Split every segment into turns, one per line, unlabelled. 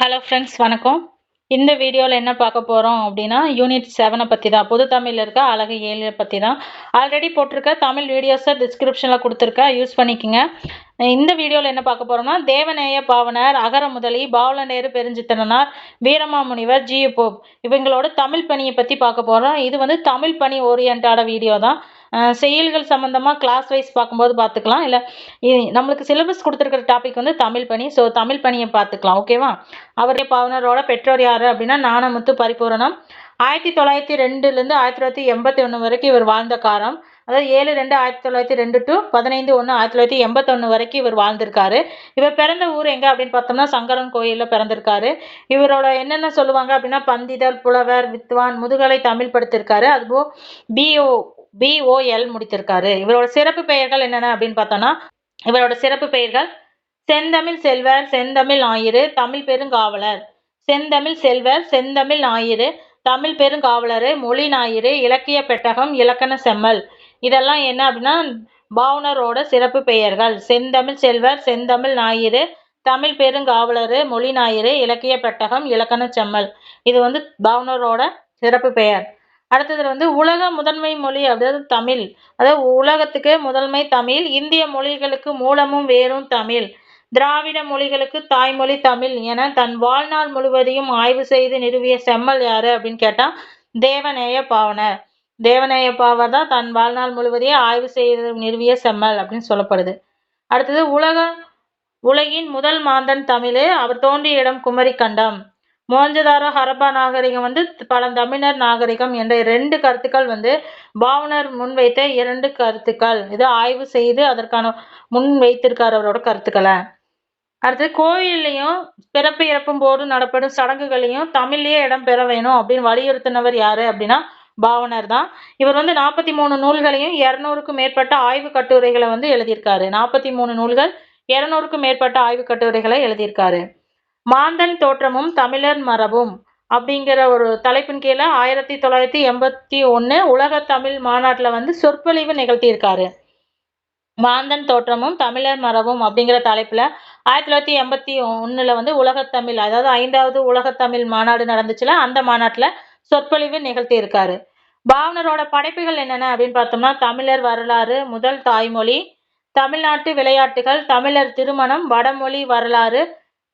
Hello friends வணக்கம். இந்த வீடியோவில் என்ன பார்க்க போகிறோம் அப்படின்னா யூனிட் செவனை பற்றி தான் புது தமிழில் இருக்க அழகு ஏழை பற்றி தான் ஆல்ரெடி போட்டிருக்க தமிழ் வீடியோஸை டிஸ்கிரிப்ஷனில் கொடுத்துருக்கேன் யூஸ் பண்ணிக்கோங்க. இந்த வீடியோவில் என்ன பார்க்க போகிறோம்னா தேவநேய பாவனர் அகர முதலி பாவலநேரு பெருஞ்சித்தனார் வீரமாமுனிவர் ஜி போப் இவங்களோட தமிழ் பணியை பற்றி பார்க்க போகிறோம் இது வந்து தமிழ் பணி ஓரியன்டான வீடியோ தான். செயல்கள் சம்மந்தமாக கிளாஸ் வைஸ் பார்க்கும்போது பார்த்துக்கலாம். இல்லை நம்மளுக்கு சிலபஸ் கொடுத்துருக்கிற டாபிக் வந்து தமிழ் பணி. ஸோ தமிழ் பணியை பார்த்துக்கலாம் ஓகேவா அவருடைய பாவனரோட பெற்றோர் யார் அப்படின்னா நாணமுத்து பரிபூரணம். ஆயிரத்தி தொள்ளாயிரத்தி ரெண்டுலேருந்து ஆயிரத்தி தொள்ளாயிரத்தி எண்பத்தி ஒன்று வரைக்கும் இவர் வாழ்ந்த காலம். அதாவது ஏழு ரெண்டு ஆயிரத்தி தொள்ளாயிரத்தி ரெண்டு டு பதினைந்து ஒன்று ஆயிரத்தி தொள்ளாயிரத்தி எண்பத்தொன்று வரைக்கும் இவர் வாழ்ந்திருக்காரு. இவர் பிறந்த ஊர் எங்கே அப்படின்னு பார்த்தோம்னா சங்கரன் கோயிலில் பிறந்திருக்காரு. இவரோட என்னென்ன சொல்லுவாங்க அப்படின்னா பந்திதர் புலவர் வித்வான் முதுகலை தமிழ் படுத்திருக்காரு. அதுபோல் பிஓ பிஓஎல் முடித்திருக்காரு. இவரோட சிறப்பு பெயர்கள் என்னென்ன அப்படின்னு பார்த்தோம்னா இவரோட சிறப்பு பெயர்கள் செந்தமிழ் செல்வர் செந்தமிழ் ஞாயிறு தமிழ் பெருங்காவலர். செந்தமிழ் செல்வர் செந்தமிழ் ஞாயிறு தமிழ் பெருங்காவலர் மொழி ஞாயிறு இலக்கிய பெட்டகம் இலக்கண செம்மல். இதெல்லாம் என்ன அப்படின்னா பாவனரோட சிறப்பு பெயர்கள். செந்தமிழ் செல்வர் செந்தமிழ் ஞாயிறு தமிழ் பெருங்காவலர் மொழி ஞாயிறு இலக்கிய பெட்டகம் இலக்கண செம்மல். இது வந்து பாவனரோட சிறப்பு பெயர். அடுத்தது வந்து உலக முதன்மை மொழி அதாவது தமிழ். அதாவது உலகத்துக்கு முதன்மை தமிழ் இந்திய மொழிகளுக்கு மூலமும் வேறும் தமிழ். திராவிட மொழிகளுக்கு தாய்மொழி தமிழ் என தன் வாழ்நாள் முழுவதையும் ஆய்வு செய்து நிறுவிய செம்மல் யாரு அப்படின்னு கேட்டால் தேவநேய பாவனர். தேவநேய பாவர் தான் தன் வாழ்நாள் முழுவதையும் ஆய்வு செய்து நிறுவிய செம்மல் அப்படின்னு சொல்லப்படுது. அடுத்தது உலக உலகின் முதல் மாந்தன் தமிழ். அவர் தோன்றிய இடம் குமரி கண்டம் மோஞ்சதாரோ ஹரப்பா நாகரிகம் வந்து பழந்தமிழர் நாகரிகம் என்ற ரெண்டு கருத்துக்கள் வந்து பாவனர் முன்வைத்த இரண்டு கருத்துக்கள். இதை ஆய்வு செய்து அதற்கான முன் வைத்திருக்கார் அவரோட கருத்துக்களை. அடுத்து கோயில்லையும் பிறப்பு இறப்பும் போது நடப்படும் சடங்குகளையும் தமிழ்லேயே இடம் பெற வேணும் அப்படின்னு வலியுறுத்தினவர் யாரு அப்படின்னா பாவனர் தான். இவர் வந்து நாற்பத்தி மூணு நூல்களையும் இரநூறுக்கும் மேற்பட்ட ஆய்வு கட்டுரைகளை வந்து எழுதியிருக்காரு. நாற்பத்தி மூணு நூல்கள் இரநூறுக்கும் மேற்பட்ட ஆய்வு கட்டுரைகளை எழுதியிருக்காரு. மாந்தன் தோற்றமும் தமிழர் மரபும் அப்படிங்கிற ஒரு தலைப்பின் கீழே ஆயிரத்தி தொள்ளாயிரத்தி எண்பத்தி ஒன்று உலக தமிழ் மாநாட்டில் வந்து சொற்பொழிவு நிகழ்த்தியிருக்காரு. மாந்தன் தோற்றமும் தமிழர் மரபும் அப்படிங்கிற தலைப்பில் ஆயிரத்தி தொள்ளாயிரத்தி எண்பத்தி ஒன்றில் வந்து உலகத்தமிழ் அதாவது ஐந்தாவது உலகத்தமிழ் மாநாடு நடந்துச்சுல அந்த மாநாட்டில் சொற்பொழிவு நிகழ்த்தியிருக்காரு. பாவனரோட படைப்புகள் என்னென்ன அப்படின்னு பார்த்தோம்னா தமிழர் வரலாறு முதல் தாய்மொழி தமிழ்நாட்டு விளையாட்டுகள் தமிழர் திருமணம் வடமொழி வரலாறு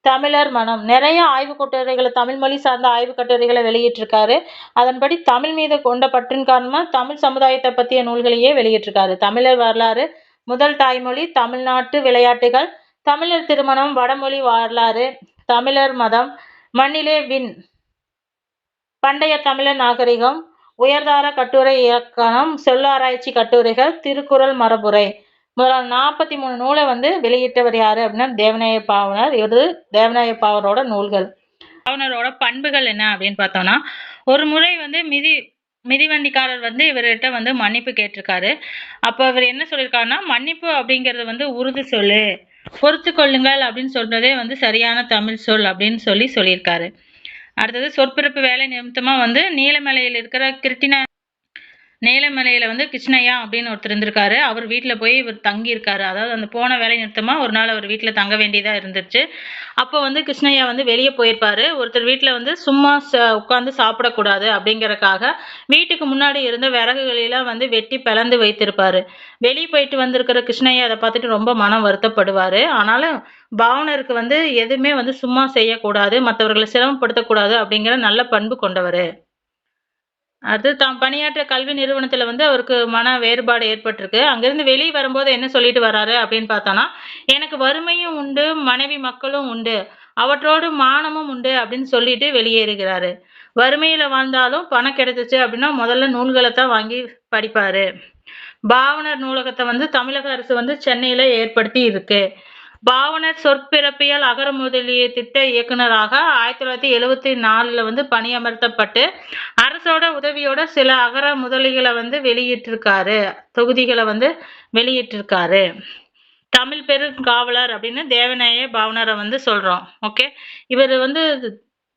தமிழர் மனம். நிறைய ஆய்வு கட்டுரைகளை தமிழ் மொழி சார்ந்த ஆய்வு கட்டுரைகளை வெளியிட்டிருக்காரு. அதன்படி தமிழ் மீது கொண்ட பற்றின் காரணமாக தமிழ் சமுதாயத்தை பற்றிய நூல்களையே வெளியிட்டிருக்காரு. தமிழர் வரலாறு முதல் தாய்மொழி தமிழ்நாட்டு விளையாட்டுகள் தமிழர் திருமணம் வடமொழி வரலாறு தமிழர் மதம் மண்ணிலே வின் பண்டைய தமிழர் நாகரிகம் உயர்தார கட்டுரை இலக்கணம் சொல்லாராய்ச்சி கட்டுரைகள் திருக்குறள் மரபுரை. முதல் நாற்பத்தி மூணு நூலை வந்து வெளியிட்டவர் யாரு அப்படின்னா தேவநாய பாவனர். இவர் தேவநாய பாவனரோட நூல்கள். பாவனரோட பண்புகள் என்ன அப்படின்னு பார்த்தோம்னா ஒரு முறை வந்து மிதி மிதிவண்டிக்காரர் வந்து இவர்கிட்ட வந்து மன்னிப்பு கேட்டிருக்காரு. அப்போ இவர் என்ன சொல்லியிருக்காருன்னா மன்னிப்பு அப்படிங்கிறது வந்து உறுதி சொல்லு பொறுத்து கொள்ளுங்கள் அப்படின்னு சொல்றதே வந்து சரியான தமிழ் சொல் அப்படின்னு சொல்லி சொல்லியிருக்காரு. அடுத்தது சொற்பிறப்பு வேலை நிமித்தமாக வந்து நீலமலையில் இருக்கிற கிருட்டின நேலமலையில் வந்து கிருஷ்ணய்யா அப்படின்னு ஒருத்தர் இருந்திருக்காரு. அவர் வீட்டில் போய் இவர் தங்கியிருக்காரு. அதாவது அந்த போன வேலை நிறுத்தமாக ஒரு நாள் அவர் வீட்டில் தங்க வேண்டியதாக இருந்துச்சு. அப்போ வந்து கிருஷ்ணய்யா வந்து வெளியே போயிருப்பாரு. ஒருத்தர் வீட்டில் வந்து சும்மா ச உட்காந்து சாப்பிடக்கூடாது அப்படிங்கறக்காக வீட்டுக்கு முன்னாடி இருந்த விறகுகளெல்லாம் வந்து வெட்டி பிளந்து வைத்திருப்பாரு. வெளியே போயிட்டு வந்திருக்கிற கிருஷ்ணய்யா அதை பார்த்துட்டு ரொம்ப மனம் வருத்தப்படுவார். ஆனாலும் பாவனருக்கு வந்து எதுவுமே வந்து சும்மா செய்யக்கூடாது. மற்றவர்களை சிரமப்படுத்தக்கூடாது அப்படிங்கிற நல்ல பண்பு கொண்டவர். அடுத்து தாம் பணியாற்ற கல்வி நிறுவனத்தில் வந்து அவருக்கு மன வேறுபாடு ஏற்பட்டிருக்கு. அங்கேருந்து வெளியே வரும்போது என்ன சொல்லிட்டு வராரு அப்படின்னு பார்த்தோன்னா எனக்கு வறுமையும் உண்டு மனைவி மக்களும் உண்டு அவற்றோடு மானமும் உண்டு அப்படின்னு சொல்லிட்டு வெளியேறுகிறாரு. வறுமையில் வாழ்ந்தாலும் பணம் கிடைச்சிச்சு அப்படின்னா முதல்ல நூல்களை தான் வாங்கி படிப்பார். பாவனர் நூலகத்தை வந்து தமிழக அரசு வந்து சென்னையில் ஏற்படுத்தி இருக்கு. பாவனர் சொற்பிறப்பியல் அகர முதலிய திட்ட இயக்குனராக ஆயிரத்தி தொள்ளாயிரத்தி எழுவத்தி நாலில் வந்து பணியமர்த்தப்பட்டு அரசோட உதவியோட சில அகர முதலிகளை வந்து வெளியிட்டிருக்காரு. தொகுதிகளை வந்து வெளியிட்டிருக்காரு. தமிழ் பெருங்காவலர் அப்படின்னு தேவநாய பாவனரை வந்து சொல்கிறோம் ஓகே? இவர் வந்து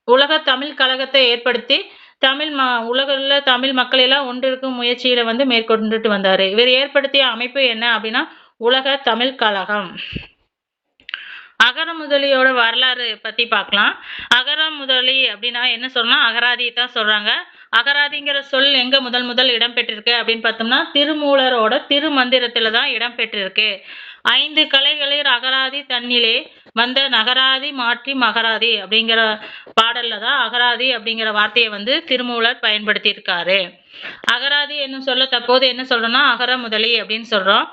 உலக தமிழ் கழகத்தை ஏற்படுத்தி தமிழ் ம உலகில் தமிழ் மக்களெல்லாம் ஒன்றிருக்கும் முயற்சியில வந்து மேற்கொண்டுட்டு வந்தார். இவர் ஏற்படுத்திய அமைப்பு என்ன அப்படின்னா உலக தமிழ் கழகம். அகர முதலியோட வரலாறு பத்தி பார்க்கலாம் அகர முதலி அப்படின்னா என்ன சொல்லணும் அகராதியை தான் சொல்றாங்க. அகராதிங்கிற சொல் எங்க முதல் முதல் இடம்பெற்றிருக்கு அப்படின்னு பார்த்தோம்னா திருமூலரோட திருமந்திரத்துல தான் இடம்பெற்றிருக்கு ஐந்து கலைகளில் அகராதி தன்னிலே வந்த நகராதி மாற்றி மகராதி அப்படிங்கிற பாடல்ல தான் அகராதி அப்படிங்கிற வார்த்தையை வந்து திருமூலர் பயன்படுத்தியிருக்காரு. அகராதி என்னும் சொல்ல தற்போது என்ன சொல்றோம்னா அகர முதலி அப்படின்னு சொல்றோம்.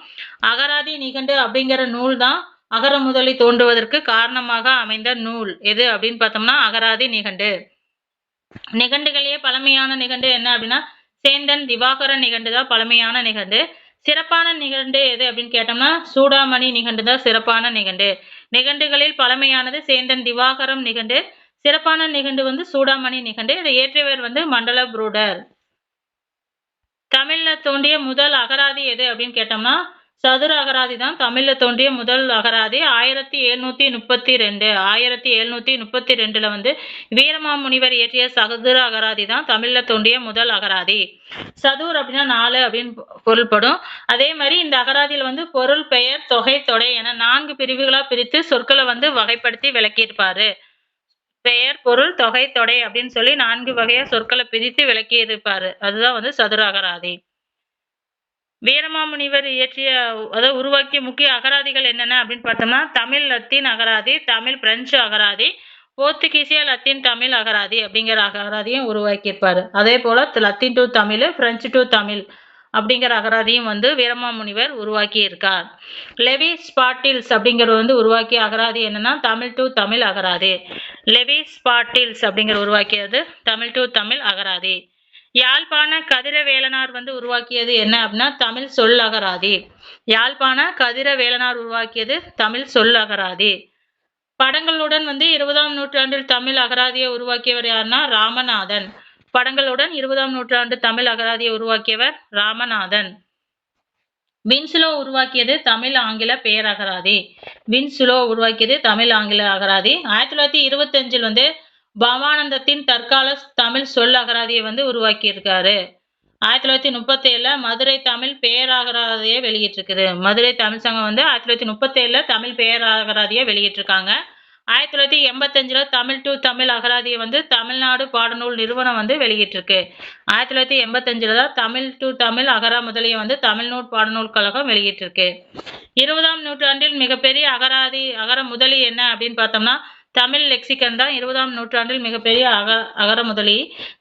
அகராதி நிகண்டு அப்படிங்கிற நூல் தான் அகர முதலி தோன்றுவதற்கு காரணமாக அமைந்த நூல். எது அப்படின்னு பார்த்தோம்னா அகராதி நிகண்டு. நிகண்டுகளையே பழமையான நிகண்டு என்ன அப்படின்னா சேந்தன் திவாகரன் நிகண்டு தான் பழமையான நிகண்டு. சிறப்பான நிகண்டு எது அப்படின்னு கேட்டோம்னா சூடாமணி நிகண்டு தான் சிறப்பான நிகண்டு. நிகண்டுகளில் பழமையானது சேந்தன் திவாகரம் நிகண்டு. சிறப்பான நிகண்டு வந்து சூடாமணி நிகண்டு. இதை இயற்றியவர் வந்து மண்டல புரூடர். தமிழ்ல தோன்றிய முதல் அகராதி எது அப்படின்னு கேட்டோம்னா சதுர அகராதி தான் தமிழ்ல தோன்றிய முதல் அகராதி. ஆயிரத்தி எழுநூத்தி முப்பத்தி ரெண்டு. ஆயிரத்தி எழுநூத்தி முப்பத்தி ரெண்டுல வந்து வீரமாமுனிவர் இயற்றிய சதுர அகராதி தான் தமிழ்ல தோன்றிய முதல் அகராதி. சதுர் அப்படின்னா நாலு அப்படின்னு பொருள்படும். அதே மாதிரி இந்த அகராதியில வந்து பொருள் பெயர் தொகை தொடை என நான்கு பிரிவுகளா பிரித்து சொற்களை வந்து வகைப்படுத்தி விளக்கியிருப்பாரு. பெயர் பொருள் தொகை தொடை அப்படின்னு சொல்லி நான்கு வகையா சொற்களை பிரித்து விளக்கியிருப்பாரு. அதுதான் வந்து சதுர அகராதி. வீரமாமுனிவர் இயற்றிய அதாவது உருவாக்கிய முக்கிய அகராதிகள் என்னென்ன அப்படின்னு பார்த்தோம்னா தமிழ் லத்தீன் அகராதி தமிழ் பிரெஞ்சு அகராதி போர்த்துகீசிய லத்தீன் தமிழ் அகராதி அப்படிங்கிற அகராதியும் உருவாக்கியிருப்பார். அதே போல் Latin to Tamil French to Tamil அப்படிங்கிற அகராதியும் வந்து வீரமாமுனிவர் உருவாக்கி இருக்கார் லெவி ஸ்பாட்டில்ஸ் அப்படிங்கிறது வந்து உருவாக்கிய அகராதி என்னன்னா தமிழ் டு தமிழ் அகராதி. லெவி ஸ்பாட்டில்ஸ் அப்படிங்கிற உருவாக்கியது தமிழ் டு தமிழ் அகராதி. யாழ்ப்பாண கதிரவேலனார் வந்து உருவாக்கியது என்ன அப்படின்னா தமிழ் சொல் அகராதி. யாழ்ப்பாண கதிரவேலனார் உருவாக்கியது தமிழ் சொல் அகராதி. படங்களுடன் வந்து இருபதாம் நூற்றாண்டில் தமிழ் அகராதியை உருவாக்கியவர் யாருன்னா ராமநாதன். படங்களுடன் இருபதாம் நூற்றாண்டு தமிழ் அகராதியை உருவாக்கியவர் ராமநாதன். வின்சுலோ உருவாக்கியது தமிழ் ஆங்கில பேரகராதி. வின்சுலோ உருவாக்கியது தமிழ் ஆங்கில அகராதி. ஆயிரத்தி தொள்ளாயிரத்தி இருபத்தஞ்சில் வந்து பவானந்தத்தின் தற்கால தமிழ் சொல் அகராதியை வந்து உருவாக்கியிருக்காரு. ஆயிரத்தி தொள்ளாயிரத்தி முப்பத்தி ஏழுல மதுரை தமிழ் பேராகராதியை வெளியிட்டிருக்குது. மதுரை தமிழ் சங்கம் வந்து ஆயிரத்தி தொள்ளாயிரத்தி முப்பத்தி ஏழுல தமிழ் பேராகராதியை வெளியிட்டிருக்காங்க. ஆயிரத்தி தொள்ளாயிரத்தி எண்பத்தஞ்சில் தமிழ் டு தமிழ் அகராதியை வந்து தமிழ்நாடு பாடநூல் நிறுவனம் வந்து வெளியிட்டிருக்கு. ஆயிரத்தி தொள்ளாயிரத்தி எண்பத்தஞ்சில் தான் தமிழ் டு தமிழ் அகரா முதலியை வந்து தமிழ்நூல் பாடநூல் கழகம் வெளியிட்டிருக்கு. இருபதாம் நூற்றாண்டில் மிகப்பெரிய அகராதி அகர முதலி என்ன அப்படின்னு பார்த்தோம்னா தமிழ் லெக்சிகன் தான் இருபதாம் நூற்றாண்டில் மிகப்பெரிய அக அகர முதலி.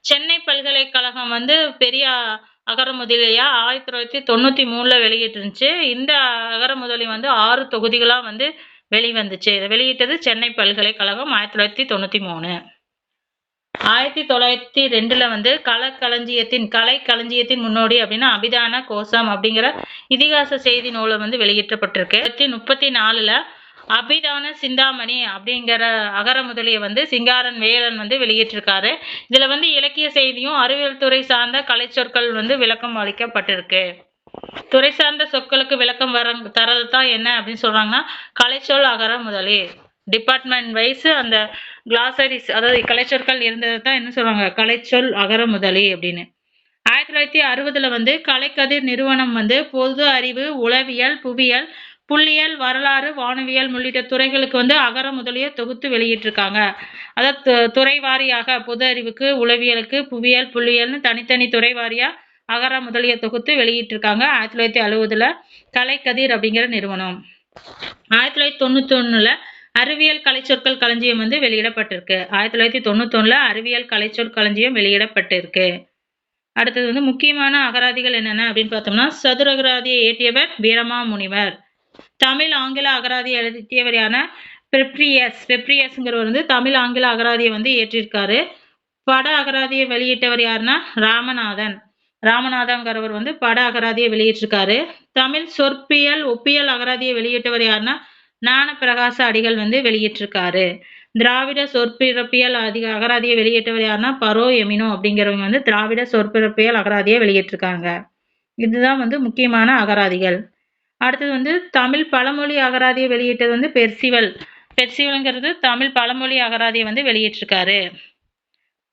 சென்னை பல்கலைக்கழகம் வந்து பெரிய அகர முதலியா ஆயிரத்தி தொள்ளாயிரத்தி தொண்ணூற்றி மூணில் வெளியிட்டுருந்துச்சு. இந்த அகர முதலி வந்து ஆறு தொகுதிகளாக வந்து வெளிவந்துச்சு. இதை வெளியிட்டது சென்னை பல்கலைக்கழகம் ஆயிரத்தி தொள்ளாயிரத்தி தொண்ணூற்றி மூணு. ஆயிரத்தி தொள்ளாயிரத்தி ரெண்டுல வந்து கலக்களஞ்சியத்தின் கலை களஞ்சியத்தின் முன்னோடி அப்படின்னா அபிதான கோசம் அப்படிங்கிற இதிகாச செய்தி நூலை வந்து வெளியிட்டப்பட்டிருக்கு. முப்பத்தி நாலுல அபிதான சிந்தாமணி அப்படிங்கிற அகர முதலியை வந்து சிங்காரன் வேலன் வந்து வெளியிட்டிருக்காரு. இதில் வந்து இலக்கிய செய்தியும் அறிவியல் துறை சார்ந்த கலைச்சொற்கள் வந்து விளக்கம் அளிக்கப்பட்டிருக்கு. துறை சார்ந்த சொற்களுக்கு விளக்கம் வர தரது தான் என்ன அப்படின்னு சொல்கிறாங்கன்னா கலைச்சொல் அகர முதலி. டிபார்ட்மெண்ட் வைஸ் அந்த கிளாசரிஸ் அதாவது கலைச்சொற்கள் இருந்தது தான் என்ன சொல்றாங்க? கலைச்சொல் அகர முதலி அப்படின்னு. ஆயிரத்தி தொள்ளாயிரத்தி அறுபதுல வந்து கலைக்கதிர் நிறுவனம் வந்து பொது அறிவு உளவியல் புவியியல் புள்ளியியல் வரலாறு வானவியல் உள்ளிட்ட துறைகளுக்கு வந்து அகர முதலிய தொகுத்து வெளியிட்டிருக்காங்க. அதாவது துறை வாரியாக பொது அறிவுக்கு உளவியலுக்கு புவியியல் புள்ளியியல்னு தனித்தனி துறை வாரியாக அகர முதலிய தொகுத்து வெளியிட்டிருக்காங்க. ஆயிரத்தி தொள்ளாயிரத்தி அறுபதுல கலைக்கதிர் அப்படிங்கிற நிறுவனம். ஆயிரத்தி தொள்ளாயிரத்தி தொண்ணூத்தி ஒண்ணுல அறிவியல் கலைச்சொற்கள் களஞ்சியம் வந்து வெளியிடப்பட்டிருக்கு. ஆயிரத்தி தொள்ளாயிரத்தி தொண்ணூத்தொன்னுல அறிவியல் கலைச்சொற் களஞ்சியம் வெளியிடப்பட்டிருக்கு. அடுத்தது வந்து முக்கியமான அகராதிகள் என்னென்ன அப்படின்னு பார்த்தோம்னா சதுரகராதியை ஏற்றியவர் வீரமா முனிவர் தமிழ் ஆங்கில அகராதி எழுதியவர் பெப்ரியஸ். பெப்ரியஸ்ங்கிறவர் வந்து தமிழ் ஆங்கில அகராதியை வந்து ஏற்றிருக்காரு. பட அகராதியை வெளியிட்டவர் யாருன்னா ராமநாதன். ராமநாதங்கிறவர் வந்து பட அகராதியை வெளியிட்டிருக்காரு. தமிழ் சொற்பியல் ஒப்பியல் அகராதியை வெளியிட்டவர் யாருன்னா ஞான பிரகாச அடிகள் வந்து வெளியிட்டிருக்காரு. திராவிட சொற்பிறப்பியல் அதிக அகராதியை வெளியிட்டவர் யாருன்னா பரோ எமினோ அப்படிங்கிறவங்க வந்து திராவிட சொற்பிறப்பியல் அகராதியை வெளியிட்டிருக்காங்க. இதுதான் வந்து முக்கியமான அகராதிகள். அடுத்தது வந்து தமிழ் பழமொழி அகராதியை வெளியிட்டது வந்து பெர்சிவல். பெர்சிவல்ங்கிறது தமிழ் பழமொழி அகராதியை வந்து வெளியிட்டிருக்காரு.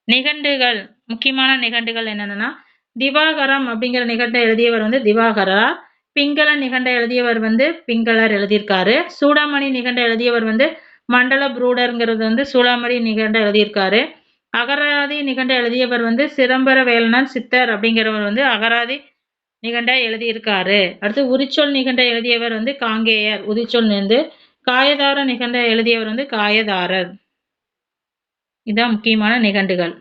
நிகண்டுகள் முக்கியமான நிகண்டுகள் என்னென்னா திவாகரம் அப்படிங்கிற நிகண்டை எழுதியவர் வந்து திவாகரா பிங்கள நிகண்டை எழுதியவர் வந்து பிங்களர் எழுதியிருக்காரு. சூடாமணி நிகண்டை எழுதியவர் வந்து மண்டல புரூடருங்கிறது வந்து சூடாமணி நிகண்ட எழுதியிருக்காரு. அகராதி நிகண்ட எழுதியவர் வந்து சிதம்பர வேலனன் சித்தர் அப்படிங்கிறவர் வந்து அகராதி நிகண்ட எழுதியிருக்காரு. அடுத்து உரிச்சொல் நிகண்ட எழுதியவர் வந்து காங்கேயர். உரிச்சொல் நின்று காயதார நிகண்ட எழுதியவர் வந்து காயதாரர். இதான் முக்கியமான நிகண்டுகள்.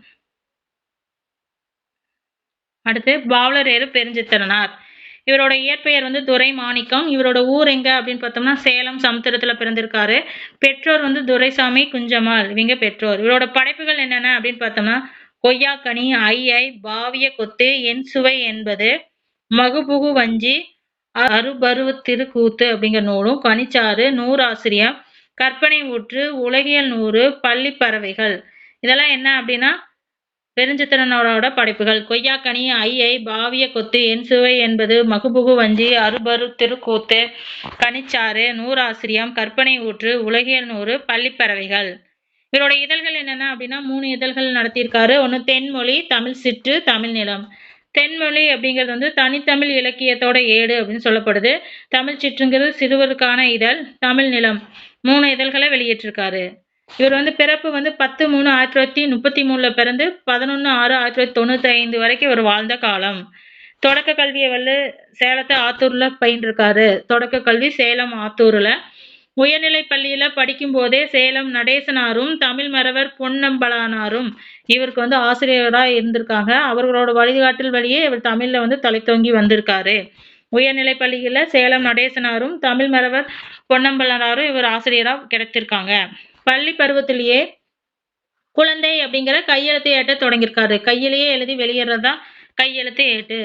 அடுத்து பாவலரேறு பெருஞ்சித்திரனார் இவரோட இயற்பெயர் வந்து துரை மாணிக்கம் இவரோட ஊர் எங்க அப்படின்னு பார்த்தோம்னா சேலம் சமுத்திரத்துல பிறந்திருக்காரு. பெற்றோர் வந்து துரைசாமி குஞ்சம்மாள். இவங்க பெற்றோர். இவரோட படைப்புகள் என்னென்ன அப்படின்னு பார்த்தோம்னா கொய்யாக்கனி ஐ ஐ பாவிய கொத்து என் சுவை என்பது மகுபுகு வஞ்சி அருபருவ திருக்கூத்து அப்படிங்கிற நூலும் கனிச்சாறு நூறாசிரியம் கற்பனை ஊற்று உலகியல் நூறு பள்ளி பறவைகள். இதெல்லாம் என்ன அப்படின்னா பெருஞ்சித்திரனோட படைப்புகள். கொய்யாக்கனி ஐயை பாவிய கொத்து என் சுவை என்பது மகுபுகு வஞ்சி அறுபரு திருக்கூத்து கனிச்சாறு நூறாசிரியம் கற்பனை ஊற்று உலகியல் நூறு பள்ளிப்பறவைகள் இவரோட இதழ்கள் என்னென்ன அப்படின்னா மூணு இதழ்கள் நடத்தியிருக்காரு. ஒன்று தென்மொழி தமிழ் சிற்று தமிழ் நிலம். தென்மொழி அப்படிங்கிறது வந்து தனித்தமிழ் இலக்கியத்தோட ஏடு அப்படின்னு சொல்லப்படுது. தமிழ் சிற்றுங்கிறது சிறுவருக்கான இதழ் தமிழ் நிலம் மூணு இதழ்களை வெளியிட்டிருக்காரு. இவர் வந்து பிறப்பு வந்து பத்து மூணு ஆயிரத்தி தொள்ளாயிரத்தி முப்பத்தி மூணில் பிறந்து பதினொன்று ஆறு ஆயிரத்தி தொள்ளாயிரத்தி தொண்ணூற்றி ஐந்து வரைக்கும் இவர் வாழ்ந்த காலம். தொடக்க கல்வியை வந்து சேலத்தை ஆத்தூரில் பயின்றிருக்காரு. தொடக்க கல்வி சேலம் ஆத்தூரில். உயர்நிலை பள்ளியில் படிக்கும் போதே சேலம் நடேசனாரும் தமிழ் மறவர் பொன்னம்பலானாரும் இவருக்கு வந்து ஆசிரியராக இருந்திருக்காங்க. அவர்களோட வழிகாட்டில் வழியே இவர் தமிழில் வந்து தலைத்தோங்கி வந்திருக்காரு. உயர்நிலை பள்ளியில் சேலம் நடேசனாரும் தமிழ் மறவர் பொன்னம்பலனாரும் இவர் ஆசிரியராக கிடைத்திருக்காங்க பள்ளி பருவத்திலேயே குழந்தை அப்படிங்கிற கையெழுத்து ஏட்ட தொடங்கியிருக்காரு. கையிலேயே எழுதி வெளியேறதா கையெழுத்து ஏட்டு.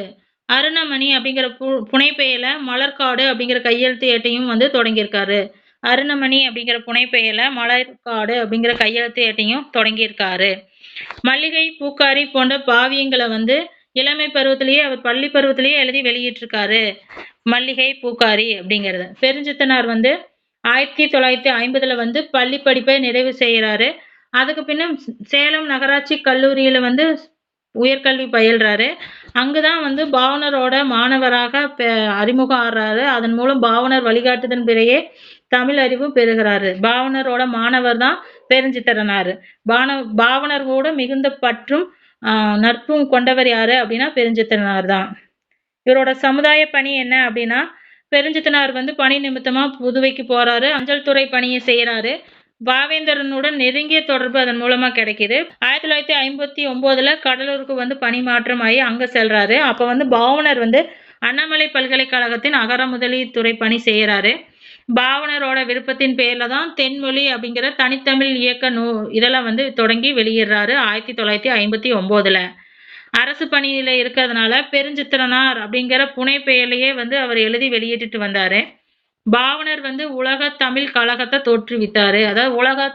அருணமணி அப்படிங்கிற பு புனைப்பெயில மலர்காடு அப்படிங்கிற கையெழுத்து ஏட்டையும் வந்து தொடங்கியிருக்காரு. அருணமணி அப்படிங்கிற புனைப்பெயர்ல மலர்காடு அப்படிங்கிற கையெழுத்து ஏட்டையும் தொடங்கியிருக்காரு. மல்லிகை பூக்காரி போன்ற பாவியங்களை வந்து இளமை பருவத்திலேயே அவர் பள்ளி பருவத்திலேயே எழுதி வெளியிட்டிருக்காரு. மல்லிகை பூக்காரி அப்படிங்கிறது. பெருஞ்சித்தனார் வந்து ஆயிரத்தி தொள்ளாயிரத்தி ஐம்பதுல வந்து பள்ளி படிப்பை நிறைவு செய்கிறாரு. அதுக்கு பின்ன சேலம் நகராட்சி கல்லூரியில் வந்து உயர்கல்வி பயில்றாரு. அங்குதான் வந்து பாவனரோட மாணவராக அறிமுகம் ஆடுறாரு அதன் மூலம் பாவனர் வழிகாட்டுதன் பிறையே தமிழ் அறிவு பெறுகிறாரு. பாவனரோட மாணவர் தான் பெருஞ்சித்திரனாரு. பான பாவனர் கூட மிகுந்த பற்றும் நட்பும் கொண்டவர் யாரு அப்படின்னா பெருஞ்சித்திரனார் தான். இவரோட சமுதாய பணி என்ன அப்படின்னா பெருஞ்சித்தனார் வந்து பணி நிமித்தமா புதுவைக்கு போறாரு. அஞ்சல் துறை பணியை செய்யறாரு பாவேந்தரனுடன் நெருங்கிய தொடர்பு அதன் மூலமா கிடைக்குது. ஆயிரத்தி தொள்ளாயிரத்தி ஐம்பத்தி ஒன்பதுல கடலூருக்கு வந்து பணி மாற்றம் ஆகி அங்க செல்றாரு. அப்ப வந்து பாவனர் வந்து அண்ணாமலை பல்கலைக்கழகத்தின் அகர முதலி துறை பணி செய்யறாரு. பாவனரோட விருப்பத்தின் பேர்ல தான் தென்மொழி அப்படிங்கிற தனித்தமிழ் இயக்க நூ இதெல்லாம் வந்து தொடங்கி வெளியிடுறாரு ஆயிரத்தி தொள்ளாயிரத்தி ஐம்பத்தி ஒன்பதுல அரசு பணியில இருக்கிறதுனால பெருஞ்சித்திரனார் அப்படிங்கிற புனை பெயர்லையே வந்து அவர் எழுதி வெளியிட்டுட்டு வந்தாரு. பாவனர் வந்து உலக தமிழ் கழகத்தை தோற்றுவித்தாரு. அதாவது உலக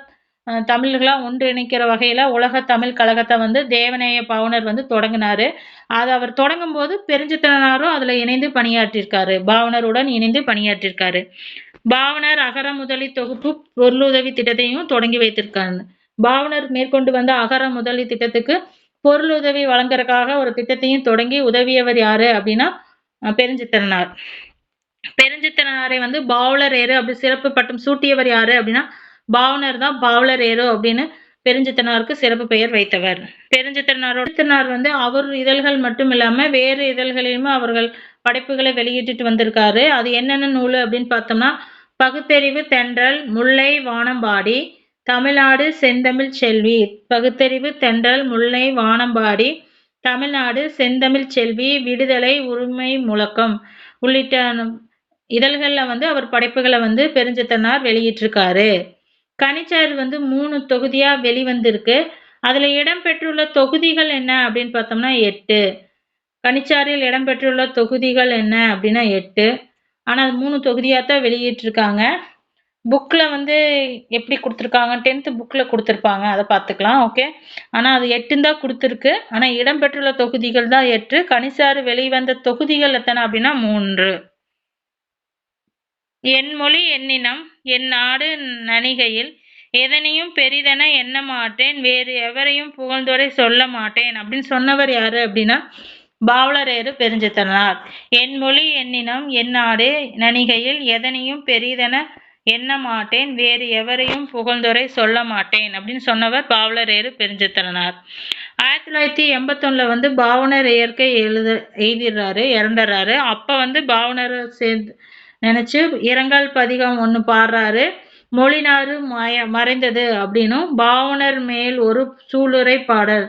தமிழ்களாக ஒன்றிணைக்கிற வகையில் உலக தமிழ் கழகத்தை வந்து தேவநேய பாவனர் வந்து தொடங்கினாரு. அதை அவர் தொடங்கும் போது பெருஞ்சித்திரனாரும் அதில் இணைந்து பணியாற்றிருக்காரு. பாவனருடன் இணைந்து பணியாற்றிருக்காரு. பாவனர் அகர முதலி தொகுப்பு பொருளுதவி திட்டத்தையும் தொடங்கி வைத்திருக்காங்க. பாவனர் மேற்கொண்டு வந்த அகர முதலி திட்டத்துக்கு பொருளுதவி வழங்குறதுக்காக ஒரு திட்டத்தையும் தொடங்கி உதவியவர் யாரு அப்படின்னா பெருஞ்சித்திரனார். பெருஞ்சித்திரனாரை வந்து பாவலர் ஏறு அப்படி சிறப்பு பட்டம் சூட்டியவர் யாரு அப்படின்னா பாவனர் தான் பாவலர் ஏறு அப்படின்னு பெருஞ்சித்தனாருக்கு சிறப்பு பெயர் வைத்தவர். பெருஞ்சித்தனாரோட வந்து அவர் இதழ்கள் மட்டும் இல்லாம வேறு இதழ்களிலுமே அவர்கள் படைப்புகளை வெளியிட்டுட்டு வந்திருக்காரு. அது என்னென்ன நூல் அப்படின்னு பார்த்தோம்னா பகுத்தறிவு தென்றல் முல்லை வானம்பாடி தமிழ்நாடு செந்தமிழ் செல்வி. பகுத்தறிவு தென்றல் முல்லை வானம்பாடி தமிழ்நாடு செந்தமிழ் செல்வி. விடுதலை உரிமை முழக்கம் உள்ளிட்ட இதழ்களில் வந்து அவர் படைப்புகளை வந்து பெருஞ்சித்தனார் வெளியிட்டிருக்காரு. கனிச்சாறு வந்து மூணு தொகுதியாக வெளிவந்திருக்கு. அதில் இடம்பெற்றுள்ள தொகுதிகள் என்ன அப்படின்னு பார்த்தோம்னா எட்டு. கனிச்சாரில் இடம்பெற்றுள்ள தொகுதிகள் என்ன அப்படின்னா எட்டு. ஆனால் அது மூணு தொகுதியாக தான் வெளியிட்டிருக்காங்க புக்கில் வந்து எப்படி கொடுத்துருக்காங்க? டென்த்து புக்கில் கொடுத்துருப்பாங்க. அதை பார்த்துக்கலாம் ஓகே ஆனால் அது எட்டுன்னு தான் கொடுத்துருக்கு. ஆனால் இடம்பெற்றுள்ள தொகுதிகள் தான் எட்டு. கணிசாறு வெளிவந்த தொகுதிகள் எத்தனை அப்படின்னா மூன்று. என் மொழி என்னினம் என் நாடு நனிகையில் எதனையும் பெரிதென எண்ண மாட்டேன். வேறு எவரையும் புகழ்ந்தோரை சொல்ல மாட்டேன். அப்படின்னு சொன்னவர் யாரு அப்படின்னா பாவலரேறு பெருஞ்சித்தனார். என் மொழி என்னினம் என் நாடு நனிகையில் எதனையும் பெரிதென எண்ண மாட்டேன் வேறு எவரையும் புகழ்ந்துரை சொல்ல மாட்டேன் அப்படின்னு சொன்னவர் பாவலரேறு பெருஞ்சித்தனார். ஆயிரத்தி தொள்ளாயிரத்தி எண்பத்தொன்னில் வந்து பாவனர் இயற்கை எழுத எழுதிடுறாரு இறந்துடுறாரு. அப்போ வந்து பாவனரை சேர்ந்து நினச்சி இரங்கல் பதிகம் ஒன்று பாடுறாரு. மொழினாறு மய மறைந்தது அப்படின்னும் பாவனர் மேல் ஒரு சூளுரை பாடல்.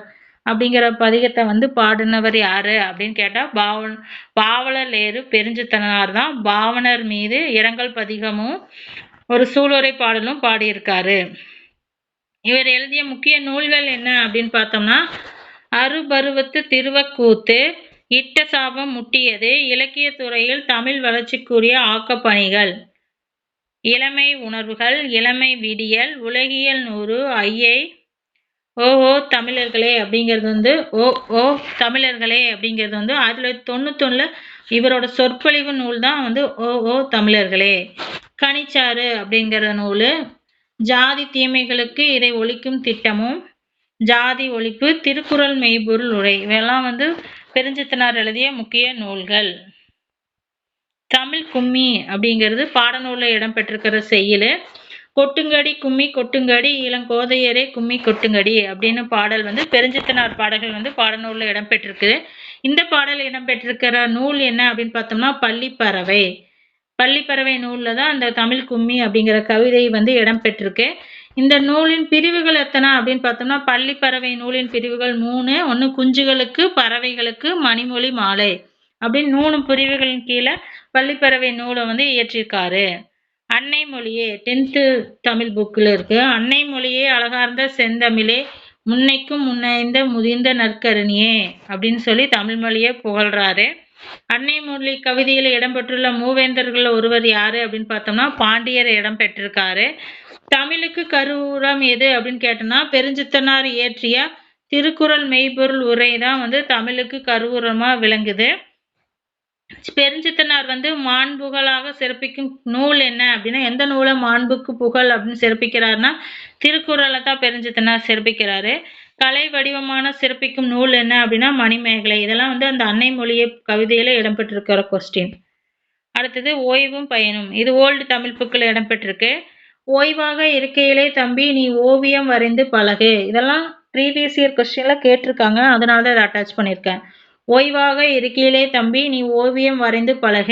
அப்படிங்கிற பதிகத்தை வந்து பாடினவர் யாரு அப்படின்னு கேட்டால் பாவன் பாவலர் பெருஞ்சித்தனார் தான். பாவனர் மீது இரங்கல் பதிகமும் ஒரு சூளுரை பாடலும் பாடியிருக்காரு. இவர் எழுதிய முக்கிய நூல்கள் என்ன அப்படின்னு பார்த்தோம்னா அறுபருவத்து திருவக்கூத்து இட்ட சாபம் முட்டியது இலக்கிய துறையில் தமிழ் வளர்ச்சிக்குரிய ஆக்கப்பணிகள் இளமை உணர்வுகள் இளமை விடியல் உலகியல் நூறு ஐயை ஓ ஓ தமிழர்களே அப்படிங்கிறது வந்து ஓ ஓ தமிழர்களே அப்படிங்கிறது வந்து ஆயிரத்தி தொள்ளாயிரத்தி தொண்ணூத்தொன்னில் இவரோட சொற்பொழிவு நூல் தான் வந்து ஓ ஓ தமிழர்களே. கனிச்சாறு அப்படிங்கிற நூல் ஜாதி தீமைகளுக்கு இதை ஒழிக்கும் திட்டமும் ஜாதி ஒழிப்பு திருக்குறள் மெய்ப்பொருள் உரை இவெல்லாம் வந்து பெருஞ்சித்தனார் எழுதிய முக்கிய நூல்கள். தமிழ் கும்மி அப்படிங்கிறது பாடநூலில் இடம்பெற்றிருக்கிற செய்யுள் கொட்டுங்கடி கும்மி கொட்டுங்கடி இளங்கோதையரே கும்மி கொட்டுங்கடி அப்படின்னு பாடல் வந்து பெருஞ்சித்தனார் பாடல்கள் வந்து பாடநூலில் இடம்பெற்றிருக்கு இந்த பாடல் இடம்பெற்றிருக்கிற நூல் என்ன அப்படின்னு பார்த்தோம்னா பள்ளிப்பறவை. பள்ளிப்பறவை நூலில் தான் அந்த தமிழ் கும்மி அப்படிங்கிற கவிதை வந்து இடம்பெற்றிருக்கு. இந்த நூலின் பிரிவுகள் எத்தனை அப்படின்னு பார்த்தோம்னா பள்ளிப்பறவை நூலின் பிரிவுகள் மூணு ஒன்று குஞ்சுகளுக்கு பறவைகளுக்கு மணிமொழி மாலை அப்படின்னு மூணு பிரிவுகளின் கீழே பள்ளிப்பறவை நூலை வந்து இயற்றியிருக்காரு அன்னை மொழியே டென்த்து தமிழ் புக்கில் இருக்கு. அன்னை மொழியே அழகார்ந்த செந்தமிழே முன்னைக்கும் முன்னைந்த முதிர்ந்த நற்கருணியே அப்படின்னு சொல்லி தமிழ் மொழியை புகழ்றாரு. அன்னை மொழி கவிதையில் இடம்பெற்றுள்ள மூவேந்தர்கள் ஒருவர் யாரு அப்படின்னு பார்த்தோம்னா பாண்டியர் இடம் பெற்றிருக்காரு. தமிழுக்கு கருவூரம் எது அப்படின்னு கேட்டோம்னா பெருஞ்சித்தனார் இயற்றிய திருக்குறள் மெய்ப்பொருள் உரை தான் வந்து தமிழுக்கு கருவூரமாக விளங்குது. பெருஞ்சித்தனார் வந்து மாண்புகளாக சிறப்பிக்கும் நூல் என்ன அப்படின்னா எந்த நூலை மாண்புக்கு புகழ் அப்படின்னு சிறப்பிக்கிறாருன்னா திருக்குறளை தான் பெருஞ்சித்தனார் சிறப்பிக்கிறாரு. கலை வடிவமான சிறப்பிக்கும் நூல் என்ன அப்படின்னா மணிமேகலை. இதெல்லாம் வந்து அந்த அன்னை மொழியை கவிதையில இடம்பெற்றிருக்கிற கொஸ்டின் அடுத்தது ஓய்வும் பயனும். இது ஓல்டு தமிழ் புக்கில் இடம்பெற்றிருக்கு. ஓய்வாக இருக்கையிலே தம்பி நீ ஓவியம் வரைந்து பழகு. இதெல்லாம் ப்ரீவியஸ் இயர் கொஸ்டின்ல கேட்டிருக்காங்க. அதனால தான் இதை அட்டாச் பண்ணியிருக்கேன். ஓய்வாக இருக்கையிலே தம்பி நீ ஓவியம் வரைந்து பழக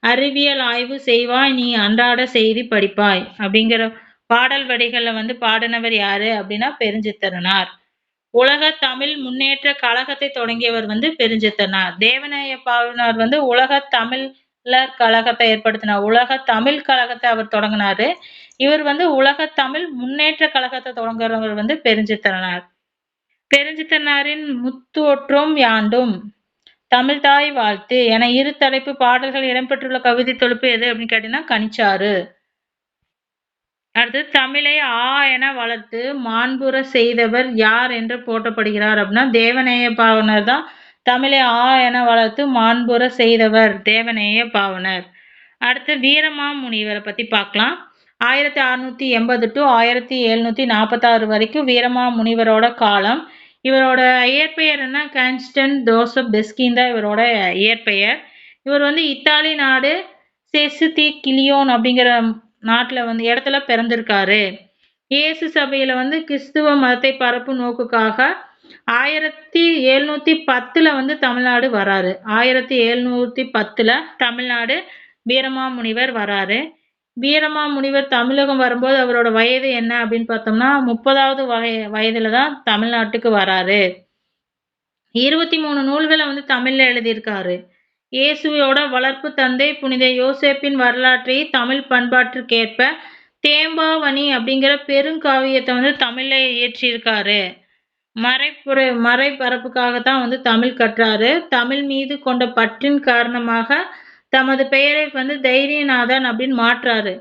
அறிவியல் ஆய்வு செய்வாய் நீ அன்றாட செய்தி படிப்பாய் அப்படிங்கிற பாடல் வரிகளில் வந்து பாடினவர் யாரு அப்படின்னா பெருஞ்சித்தரனார். உலக தமிழ் முன்னேற்ற கழகத்தை தொடங்கியவர் வந்து பெருஞ்சித்தனார் தேவநாய பாவனார் வந்து உலக தமிழர் கழகத்தை ஏற்படுத்தினார். உலக தமிழ் கழகத்தை அவர் தொடங்கினாரு. இவர் வந்து உலக தமிழ் முன்னேற்ற கழகத்தை தொடங்குறவர் வந்து பெருஞ்சித்தரனார். பெருஞ்சித்தனாரின் முத்தோற்றும் யாண்டும்? தமிழ்தாய் வாழ்த்து. என இரு தலைப்பு பாடல்கள் இடம்பெற்றுள்ள கவிதை தொகுப்பு எது அப்படின்னு கேட்டீங்கன்னா கனிச்சாறு. அடுத்து தமிழை ஆ என வளர்த்து மாண்புற செய்தவர் யார் என்று போற்றப்படுகிறார் அப்படின்னா தேவநேய பாவனர் தான் தமிழை ஆ என வளர்த்து மாண்புற செய்தவர் தேவநேய பாவனர் அடுத்து வீரமா முனிவரை பத்தி பார்க்கலாம். ஆயிரத்தி அறுநூத்தி எண்பது டு ஆயிரத்தி எழுநூத்தி நாற்பத்தாறு வரைக்கும் வீரமா முனிவரோட காலம். இவரோட இயற்பெயர் என்ன? கான்ஸ்டன் ஜோசப் பெஸ்கின் தான் இவரோட இயற்பெயர். இவர் வந்து இத்தாலி நாடு செசுதி கிளியோன் அப்படிங்கிற நாட்டில் வந்து இடத்துல பிறந்திருக்காரு. இயேசு சபையில் வந்து கிறிஸ்துவ மதத்தை பரப்பும் நோக்குக்காக ஆயிரத்தி எழுநூற்றி பத்தில் வந்து தமிழ்நாடு வராரு. ஆயிரத்தி எழுநூற்றி பத்தில் தமிழ்நாடு வீரமாமுனிவர் வராரு. வீரமா முனிவர் தமிழகம் வரும்போது அவரோட வயது என்ன அப்படின்னு பார்த்தோம்னா முப்பதாவது வகை வயதுல தான் தமிழ்நாட்டுக்கு வராரு. இருபத்தி மூணு நூல்களை வந்து தமிழ்ல எழுதியிருக்காரு. இயேசுவோட வளர்ப்பு தந்தை புனித யோசேப்பின் வரலாற்றை தமிழ் பண்பாட்டிற்கேற்ப தேம்பாவணி அப்படிங்கிற பெருங்காவியத்தை வந்து தமிழ்ல இயற்றியிருக்காரு. மறைப்புற மறைபரப்புக்காகத்தான் வந்து தமிழ் கற்றாரு. தமிழ் மீது கொண்ட பற்றின் காரணமாக தமது பெயரை வந்து தைரியநாதன் அப்படின்னு மாற்றுறாரு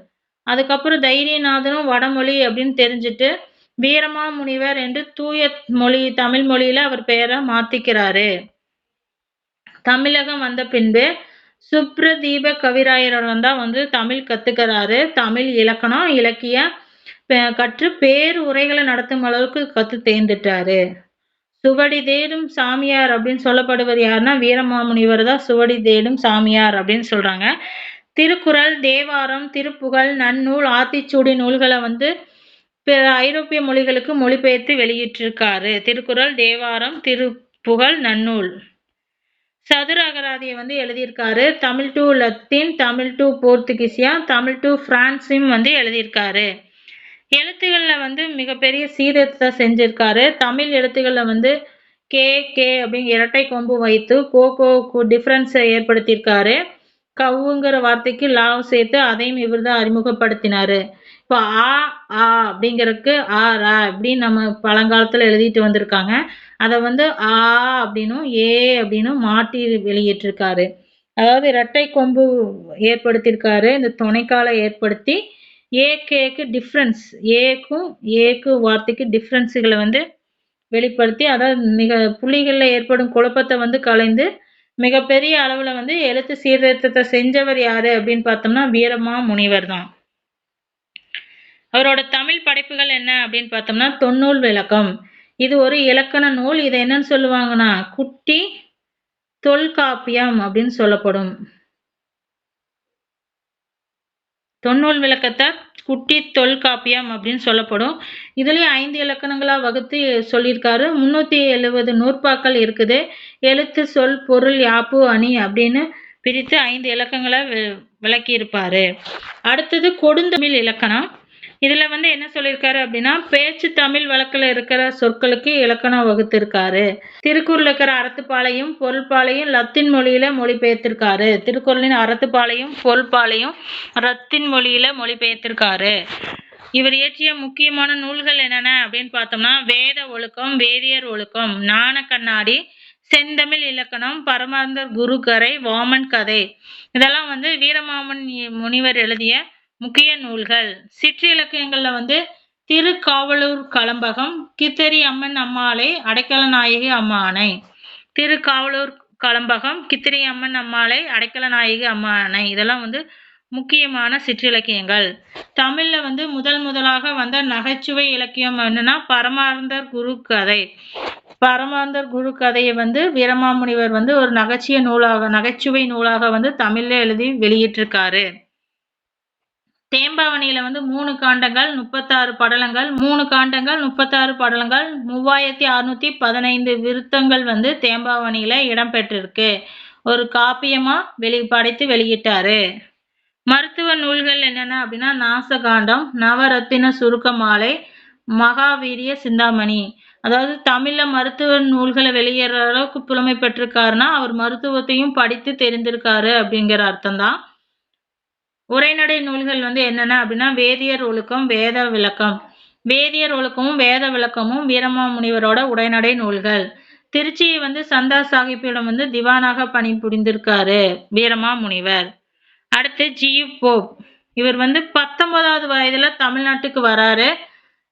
அதுக்கப்புறம் தைரியநாதனும் வடமொழி அப்படின்னு தெரிஞ்சுட்டு வீரமா முனிவர் என்று தூய மொழி தமிழ் மொழியில அவர் பெயரை மாத்திக்கிறாரு. தமிழகம் வந்த பின்பு சுப்ரதீப கவிராயருடன் தான் வந்து தமிழ் கத்துக்கிறாரு. தமிழ் இலக்கணம் இலக்கிய கற்று பேர் உரைகளை நடத்தும் அளவுக்கு கத்து தேர்ந்துட்டாரு. சுவடி தேடும் சாமியார் அப்படின்னு சொல்லப்படுவது யாருன்னா வீரமாமுனிவர் தான் சுவடி தேடும் சாமியார் அப்படின்னு சொல்றாங்க. திருக்குறள் தேவாரம் திருப்புகழ் நன்னூல் ஆத்திச்சூடி நூல்களை வந்து பிற ஐரோப்பிய மொழிகளுக்கு மொழிபெயர்த்து வெளியிட்டிருக்காரு. திருக்குறள் தேவாரம் திருப்புகழ் நன்னூல். சதுர அகராதியை வந்து எழுதியிருக்காரு. Tamil to Latin Tamil to போர்த்துகீசியா Tamil to பிரான்ஸும் வந்து எழுதியிருக்காரு. எழுத்துகளில் வந்து மிகப்பெரிய சீரத்தை செஞ்சிருக்காரு. தமிழ் எழுத்துக்களில் வந்து கே கே அப்படின்னு இரட்டை கொம்பு வைத்து கோ கோ டிஃப்ரென்ஸை ஏற்படுத்தியிருக்காரு. கவுங்கிற வார்த்தைக்கு லாவ் சேர்த்து அதையும் இவர் தான் அறிமுகப்படுத்தினார். இப்போ ஆ ஆ அப்படிங்கிறதுக்கு ஆ ரா அப்படின்னு நம்ம பழங்காலத்தில் எழுதிட்டு வந்திருக்காங்க. அதை வந்து ஆ அப்படின்னும் ஏ அப்படின்னும் மாற்றி வெளியிட்டிருக்காரு. அதாவது இரட்டை கொம்பு ஏற்படுத்தியிருக்காரு. இந்த துணைக்காலை ஏற்படுத்தி ஏகேக்கு டிஃப்ரென்ஸ் ஏக்கும் ஏக்கு வார்த்தைக்கு டிஃப்ரென்ஸுகளை வந்து வெளிப்படுத்தி அதாவது மிக புள்ளிகளில் ஏற்படும் குழப்பத்தை வந்து கலைந்து மிகப்பெரிய அளவில் வந்து எழுத்து சீர்திருத்தத்தை செஞ்சவர் யார் அப்படின்னு பார்த்தோம்னா வீரமா முனிவர் தான். அவரோட தமிழ் படைப்புகள் என்ன அப்படின்னு பார்த்தோம்னா தொன்னூல் விளக்கம். இது ஒரு இலக்கண நூல். இதை என்னன்னு சொல்லுவாங்கன்னா குட்டி தொல்காப்பியம் அப்படின்னு சொல்லப்படும். தொன்னூல் விளக்கத்தை குட்டி தொல்காப்பியம் அப்படின்னு சொல்லப்படும். இதுலேயும் ஐந்து இலக்கணங்களாக வகுத்து சொல்லியிருக்காரு. முந்நூற்றி எழுபது நூற்பாக்கள் இருக்குது. எழுத்து சொல் பொருள் யாப்பு அணி அப்படின்னு பிரித்து ஐந்து இலக்கங்களை விளக்கியிருப்பார். அடுத்தது கொடுந்தமிழ் இலக்கணம். இதில் வந்து என்ன சொல்லியிருக்காரு அப்படின்னா பேச்சு தமிழ் வழக்கில் இருக்கிற சொற்களுக்கு இலக்கணம் வகுத்திருக்காரு. திருக்குறள் இருக்கிற அறத்துப்பாலையும் பொருள்பாலையும் லத்தின் மொழியில மொழிபெயர்த்திருக்காரு. திருக்குறளின் அறத்துப்பாலையும் பொருள்பாலையும் ரத்தின் மொழியில மொழிபெயர்த்திருக்காரு. இவர் இயற்றிய முக்கியமான நூல்கள் என்னென்ன அப்படின்னு பார்த்தோம்னா வேத ஒழுக்கம் வேதியர் ஒழுக்கம் ஞான கண்ணாடி செந்தமிழ் இலக்கணம் பரமாந்தர் குருகரை வாமன் கதை. இதெல்லாம் வந்து வீரமாமன் முனிவர் எழுதிய முக்கிய நூல்கள். சிற்றிலக்கியங்களில் வந்து திருக்காவலூர் கலம்பகம் கித்தரி அம்மன் அம்மாளை அடைக்கல நாயகி அம்மானை. திருக்காவலூர் கலம்பகம் கித்திரி அம்மன் அம்மாளை அடைக்கல நாயகி அம்மானை. இதெல்லாம் வந்து முக்கியமான சிற்றிலக்கியங்கள். தமிழில் வந்து முதல் முதலாக வந்த நகைச்சுவை இலக்கியம் என்னன்னா பரமார்ந்தர் குரு கதை. பரமாந்தர் குரு கதையை வந்து வீரமாமுனிவர் வந்து ஒரு நகைச்சுவை நூலாக நகைச்சுவை நூலாக வந்து தமிழில் எழுதி வெளியிட்டிருக்காரு. தேம்பாவணியில வந்து மூணு காண்டங்கள் முப்பத்தாறு படலங்கள் மூணு காண்டங்கள் முப்பத்தாறு படலங்கள் மூவாயிரத்தி அறுநூத்தி பதினைந்து விருத்தங்கள் வந்து தேம்பாவணியில இடம்பெற்றிருக்கு ஒரு காப்பியமா வெளி படைத்து வெளியிட்டாரு. மருத்துவ நூல்கள் என்னென்ன அப்படின்னா நாசகாண்டம் நவரத்தின சுருக்க மாலை மகாவீரிய சிந்தாமணி. அதாவது தமிழில் மருத்துவ நூல்களை வெளியேற அளவுக்கு புலமை பெற்றிருக்காருன்னா அவர் மருத்துவத்தையும் படித்து தெரிந்திருக்காரு அப்படிங்கிற அர்த்தம் தான் உரைநடை நூல்கள் வந்து என்னென்ன அப்படின்னா வேதியர் ஒழுக்கம் வேத விளக்கம். வேதியர் ஒழுக்கமும் வேத விளக்கமும் வீரமா முனிவரோட உரைநடை நூல்கள். திருச்சியை வந்து சந்தா சாஹிப்பிடம் வந்து திவானாக பணிபுரிந்திருக்காரு வீரமா முனிவர் அடுத்து ஜி. போப். இவர் வந்து பத்தொன்பதாவது வயதுல தமிழ்நாட்டுக்கு வராரு.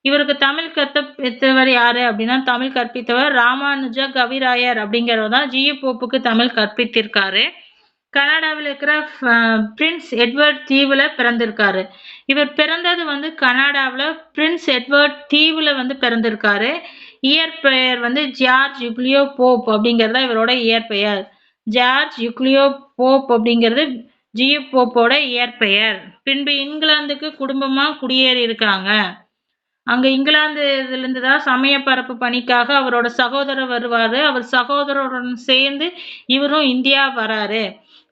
இவருக்கு தமிழ் கற்பித்தவர் யாரு அப்படின்னா தமிழ் கற்பித்தவர் ராமானுஜ கவிராயர் அப்படிங்கிறவர் தான் ஜி போப்புக்கு தமிழ் கற்பித்திருக்காரு. கனடாவில் இருக்கிற பிரின்ஸ் எட்வர்ட் தீவில் பிறந்திருக்காரு. இவர் பிறந்தது வந்து கனடாவில் பிரின்ஸ் எட்வர்ட் தீவில் வந்து பிறந்திருக்காரு. இயற்பெயர் வந்து ஜார்ஜ் யுக்லியோ போப் அப்படிங்கிறது தான் இவரோட இயற்பெயர் ஜார்ஜ் யுக்லியோ போப் அப்படிங்கிறது ஜியோ போப்போட இயற்பெயர் பின்பு இங்கிலாந்துக்கு குடும்பமாக குடியேறி இருக்காங்க. அங்கே இங்கிலாந்து இதுலேருந்து தான் சமய பரப்பு பணிக்காக அவரோட சகோதரர் வருவார். அவர் சகோதரருடன் சேர்ந்து இவரும் இந்தியா வராரு.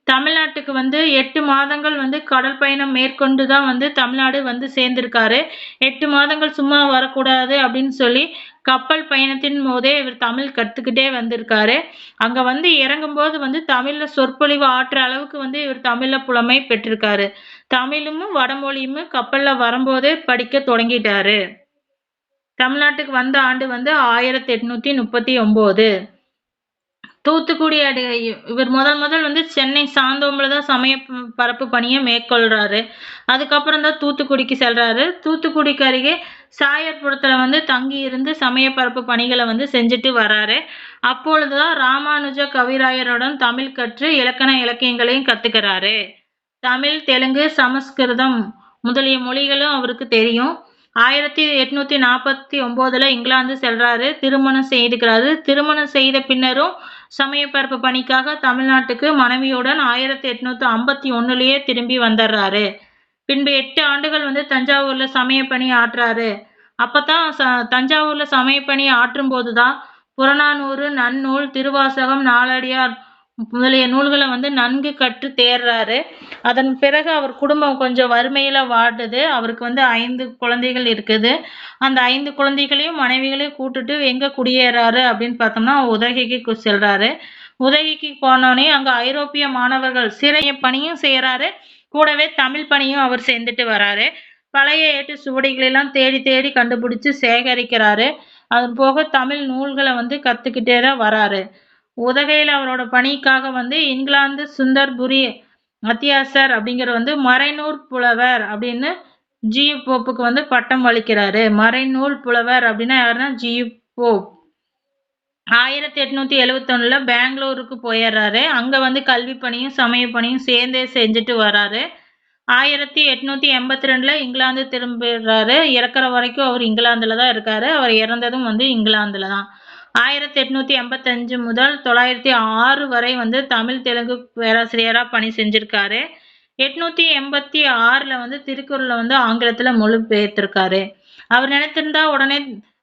தமிழ்நாட்டுக்கு வந்து எட்டு மாதங்கள் வந்து கடல் பயணம் மேற்கொண்டு தான் வந்து தமிழ்நாடு வந்து சேர்ந்திருக்காரு. எட்டு மாதங்கள் சும்மா வரக்கூடாது அப்படின்னு சொல்லி கப்பல் பயணத்தின் போதே இவர் தமிழ் கற்றுக்கிட்டே வந்திருக்காரு. அங்கே வந்து இறங்கும்போது வந்து தமிழில் சொற்பொழிவு ஆற்ற அளவுக்கு வந்து இவர் தமிழில் புலமை பெற்றிருக்காரு. தமிழும் வடமொழியும் கப்பலில் வரும்போதே படிக்க தொடங்கிட்டாரு. தமிழ்நாட்டுக்கு வந்த ஆண்டு வந்து ஆயிரத்தி எட்நூற்றி முப்பத்தி ஒம்பது. தூத்துக்குடி அடி இவர் முதல் முதல் வந்து சென்னை சாந்தோம்பில் தான் சமய பரப்பு பணியை மேற்கொள்கிறாரு அதுக்கப்புறம் தான் தூத்துக்குடிக்கு செல்கிறாரு தூத்துக்குடிக்கு அருகே சாயர்புரத்தில் வந்து தங்கி இருந்து சமய பரப்பு பணிகளை வந்து செஞ்சுட்டு வராரு. அப்பொழுது தான் ராமானுஜ கவிராயருடன் தமிழ் கற்று இலக்கண இலக்கியங்களையும் கற்றுக்கிறாரு தமிழ் தெலுங்கு சமஸ்கிருதம் முதலிய மொழிகளும் அவருக்கு தெரியும். ஆயிரத்தி எட்நூத்தி நாற்பத்தி ஒன்பதுல இங்கிலாந்து செல்றாரு. திருமணம் செய்துக்கிறாரு திருமணம் செய்த பின்னரும் சமயப்பரப்பு பணிக்காக தமிழ்நாட்டுக்கு மனைவியுடன் ஆயிரத்தி எட்நூத்தி ஐம்பத்தி ஒன்னுலயே திரும்பி வந்துடுறாரு. பின்பு எட்டு ஆண்டுகள் வந்து தஞ்சாவூர்ல சமயப்பணி ஆற்றுறாரு அப்பதான் ச தஞ்சாவூர்ல சமயப்பணி ஆற்றும் போதுதான் புறநானூறு நன்னூல் திருவாசகம் நாலடியார் முதலிய நூல்களை வந்து நன்கு கற்று தேர்றாரு. அதன் பிறகு அவர் குடும்பம் கொஞ்சம் வறுமையில் வாடுது. அவருக்கு வந்து ஐந்து குழந்தைகள் இருக்குது. அந்த ஐந்து குழந்தைகளையும் மனைவிகளையும் கூட்டுட்டு எங்கே குடியேறாரு அப்படின்னு பார்த்தோம்னா உதகைக்கு செல்கிறாரு உதகைக்கு போனோடனே அங்கே ஐரோப்பிய மாணவர்கள் சிறைய பணியும் செய்கிறாரு கூடவே தமிழ் பணியும் அவர் சேர்ந்துட்டு வராரு. பழைய ஏட்டு சுவடிகளெல்லாம் தேடி தேடி கண்டுபிடிச்சு சேகரிக்கிறாரு. அது போக தமிழ் நூல்களை வந்து கற்றுக்கிட்டே தான் வராரு. உதகையில் அவரோட பணிக்காக வந்து இங்கிலாந்து சுந்தர்புரி அத்தியாசர் அப்படிங்கிற வந்து மறைநூல் புலவர் அப்படின்னு ஜியு போப்புக்கு வந்து பட்டம் அளிக்கிறாரு. மறைநூல் புலவர் அப்படின்னா யாருன்னா ஜியு போப். ஆயிரத்தி எட்நூத்தி எழுவத்தொன்னுல பெங்களூருக்கு போயிடுறாரு. அங்க வந்து கல்வி பணியும் சமய பணியும் சேர்ந்தே செஞ்சுட்டு வராரு. ஆயிரத்தி எட்நூத்தி எண்பத்தி ரெண்டுல இங்கிலாந்து திரும்பிடுறாரு. இறக்குற வரைக்கும் அவர் இங்கிலாந்துல தான் இருக்காரு. அவர் இறந்ததும் வந்து இங்கிலாந்துல தான் ஆயிரத்தி எட்நூத்தி எண்பத்தஞ்சு முதல் தொள்ளாயிரத்தி ஆறு வரை வந்து தமிழ் தெலுங்கு பேராசிரியராக பணி செஞ்சிருக்காரு. எட்நூத்தி எண்பத்தி ஆறுல வந்து திருக்குறளை வந்து ஆங்கிலத்துல மொழி பெயர்த்திருக்காரு அவர் நினைத்திருந்தா உடனே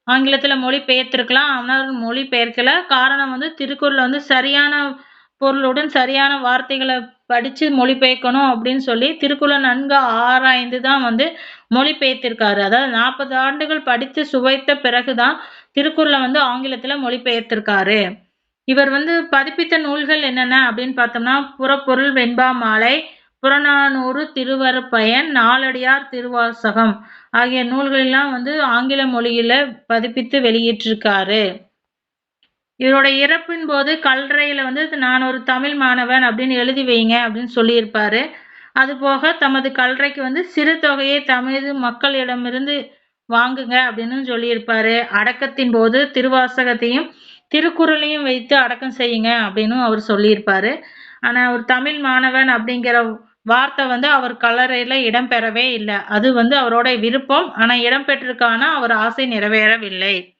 ஆங்கிலத்துல மொழி பெயர்த்திருக்கலாம் ஆனால் மொழி பெயர்க்கல காரணம் வந்து திருக்குறள் வந்து சரியான பொருளுடன் சரியான வார்த்தைகளை படிச்சு மொழிபெயர்க்கணும் அப்படின்னு சொல்லி திருக்குறளை நன்கு ஆராய்ந்து தான் வந்து மொழிபெயர்த்திருக்காரு. அதாவது நாற்பது ஆண்டுகள் படித்து சுவைத்த பிறகுதான் திருக்குறளை வந்து ஆங்கிலத்தில் மொழிபெயர்த்திருக்காரு. இவர் வந்து பதிப்பித்த நூல்கள் என்னென்ன அப்படின்னு பார்த்தோம்னா புறப்பொருள் வெண்பா மாலை புறநானூறு திருவரப்பயன் நாலடியார் திருவாசகம் ஆகிய நூல்களெல்லாம் வந்து ஆங்கில மொழியில பதிப்பித்து வெளியிட்டிருக்காரு. இவரோட இறப்பின் போது கல்லறையில வந்து நான் ஒரு தமிழ் மாணவன் அப்படின்னு எழுதி வைங்க அப்படின்னு சொல்லியிருப்பாரு. அதுபோக தமது கல்லறைக்கு வந்து சிறு தொகையை தமிழ் மக்களிடமிருந்து வாங்குங்க அப்படின்னு சொல்லியிருப்பாரு. அடக்கத்தின் போது திருவாசகத்தையும் திருக்குறளையும் வைத்து அடக்கம் செய்யுங்க அப்படின்னு அவர் சொல்லியிருப்பாரு. ஆனா ஒரு தமிழ் மாணவன் அப்படிங்கிற வார்த்தை வந்து அவர் கல்லறையில இடம்பெறவே இல்லை. அது வந்து அவரோட விருப்பம். ஆனா இடம்பெற்றிருக்கான அவர் ஆசை நிறைவேறவில்லை.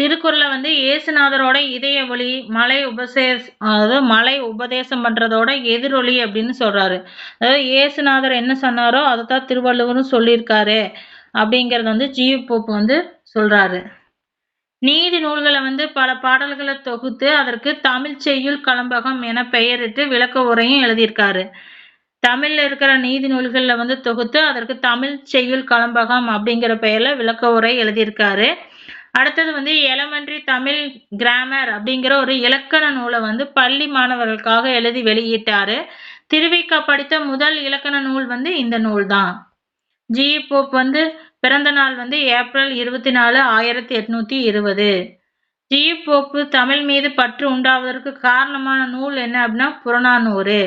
திருக்குறளை வந்து இயேசுநாதரோட இதய ஒளி மலை உபசேஸ் அதாவது மலை உபதேசம் பண்றதோட எதிரொலி அப்படின்னு சொல்றாரு. அதாவது இயேசுநாதர் என்ன சொன்னாரோ அதை தான் திருவள்ளுவரும் சொல்லியிருக்காரு அப்படிங்கறத வந்து ஜி போப் வந்து சொல்றாரு. நீதி நூல்களை வந்து பல பாடல்களை தொகுத்து அதற்கு தமிழ் செய்யுள் கலம்பகம் என பெயரிட்டு விளக்க உரையும் எழுதியிருக்காரு. தமிழ்ல இருக்கிற நீதி நூல்களில் வந்து தொகுத்து அதற்கு தமிழ் செய்யுள் கலம்பகம் அப்படிங்கிற பெயர்ல விளக்க உரை எழுதியிருக்காரு. அடுத்தது வந்து எலமெண்ட்ரி தமிழ் கிராமர் அப்படிங்கிற ஒரு இலக்கண நூலை வந்து பள்ளி மாணவர்களுக்காக எழுதி வெளியிட்டாரு. திருவிக்கா படித்த முதல் இலக்கண நூல் வந்து இந்த நூல் தான் ஜி போப் வந்து பிறந்த நாள் வந்து ஏப்ரல் இருபத்தி நாலு ஆயிரத்தி எட்நூத்தி இருபது. ஜி போப்பு தமிழ் மீது பற்று உண்டாவதற்கு காரணமான நூல் என்ன அப்படின்னா புறநானூறு.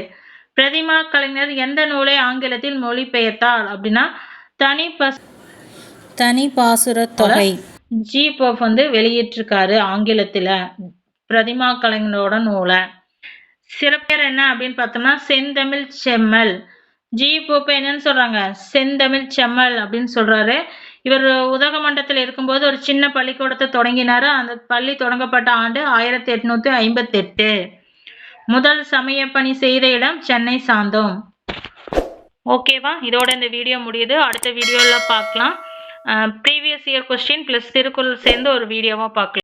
பிரதிமா கலைஞர் எந்த நூலை ஆங்கிலத்தில் மொழிபெயர்த்தார் அப்படின்னா தனி பஸ் தனி பாசுர தொகை. ஜி போப் வந்து வெளியிட்டிருக்காரு ஆங்கிலத்தில். பிரதிமா கலைஞரோட நூலை சிறப்பேர் என்ன அப்படின்னு பார்த்தோம்னா செந்தமிழ் செம்மல். ஜி போப் என்னன்னு சொல்றாங்க? செந்தமிழ் செம்மல் அப்படின்னு சொல்றாரு. இவர் உதகமண்டத்தில் இருக்கும்போது ஒரு சின்ன பள்ளிக்கூடத்தை தொடங்கினாரு. அந்த பள்ளி தொடங்கப்பட்ட ஆண்டு ஆயிரத்தி எட்நூத்தி ஐம்பத்தி எட்டு முதல் சமய பணி செய்த இடம் சென்னை சாந்தோம். ஓகேவா? இதோட இந்த வீடியோ முடியுது. அடுத்த வீடியோவில் பார்க்கலாம். Previous year question plus Thirukkural சேர்ந்து ஒரு வீடியோவாக பார்க்கலாம்.